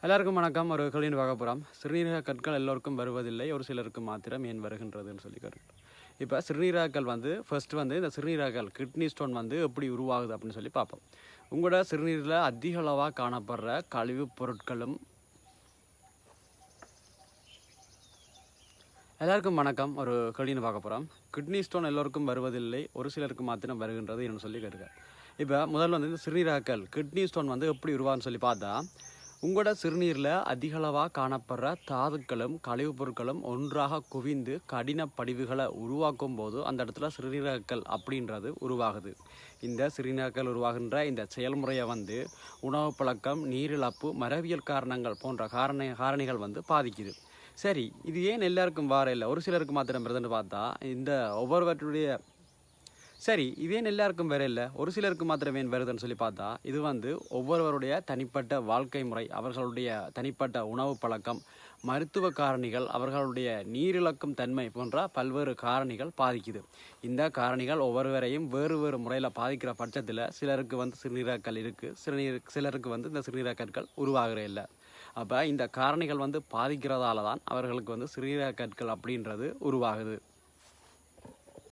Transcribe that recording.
எல்லாருக்கும் வணக்கம். ஒரு கேள்வின்னு பார்க்க போகிறோம் சிறுநீரக கற்கள் எல்லோருக்கும் வருவதில்லை. ஒரு சிலருக்கு மாத்திரம் ஏன் வருகின்றதுன்னு சொல்லி இப்போ சிறுநீரகங்கள் வந்து ஃபர்ஸ்ட் வந்து இந்த சிறுநீரகங்கள் கிட்னி ஸ்டோன் வந்து எப்படி உருவாகுது அப்படின்னு சொல்லி பார்ப்போம். உங்களோட சிறுநீரில் அதிக அளவாக காணப்படுற கழிவுப் பொருட்களும் எல்லாருக்கும் வணக்கம். ஒரு கேள்வின்னு பார்க்க போகிறோம் கிட்னி ஸ்டோன் எல்லோருக்கும் வருவதில்லை. ஒரு சிலருக்கு மாத்திரம் வருகின்றது என்று சொல்லி கேட்டுருக்காரு. இப்போ முதல்ல வந்து இந்த சிறுநீரகங்கள் கிட்னி ஸ்டோன் வந்து எப்படி உருவாகுன்னு சொல்லி பார்த்தா உங்களோட சிறுநீரில் அதிகளவாக காணப்படுற தாதுக்களும் கழிவுப் பொருட்களும் ஒன்றாக குவிந்து கடின படிவுகளை உருவாக்கும் போது அந்த இடத்துல சிறுநீரகங்கள் அப்படின்றது உருவாகுது. இந்த சிறுநீரகங்கள் உருவாகின்ற இந்த செயல்முறையை வந்து உணவு பழக்கம் நீரிழப்பு மரபியல் காரணங்கள் போன்ற காரண காரணிகள் வந்து பாதிக்குது. சரி இது ஏன் எல்லாருக்கும் வார இல்லை? ஒரு சிலருக்கு மாத்திரம் வருதுன்னு பார்த்தா இந்த ஒவ்வொருவற்றுடைய சரி இது ஏன் எல்லாருக்கும் வேற இல்லை? ஒரு சிலருக்கு மாத்திரம் வருதுன்னு சொல்லி பார்த்தா இது வந்து ஒவ்வொருவருடைய தனிப்பட்ட வாழ்க்கை முறை அவர்களுடைய தனிப்பட்ட உணவு பழக்கம் மருத்துவ காரணிகள் அவர்களுடைய நீரிழக்கும் தன்மை போன்ற பல்வேறு காரணிகள் பாதிக்குது. இந்த காரணிகள் ஒவ்வொருவரையும் வேறு வேறு முறையில் பாதிக்கிற பட்சத்தில் சிலருக்கு வந்து சிறுநீரகங்கள் இருக்குது சிறுநீர் சிலருக்கு வந்து இந்த சிறுநீரகற்கள் உருவாகிற இல்லை. அப்போ இந்த காரணிகள் வந்து பாதிக்கிறதால தான் அவர்களுக்கு வந்து சிறுநீரக கற்கள் அப்படின்றது உருவாகுது.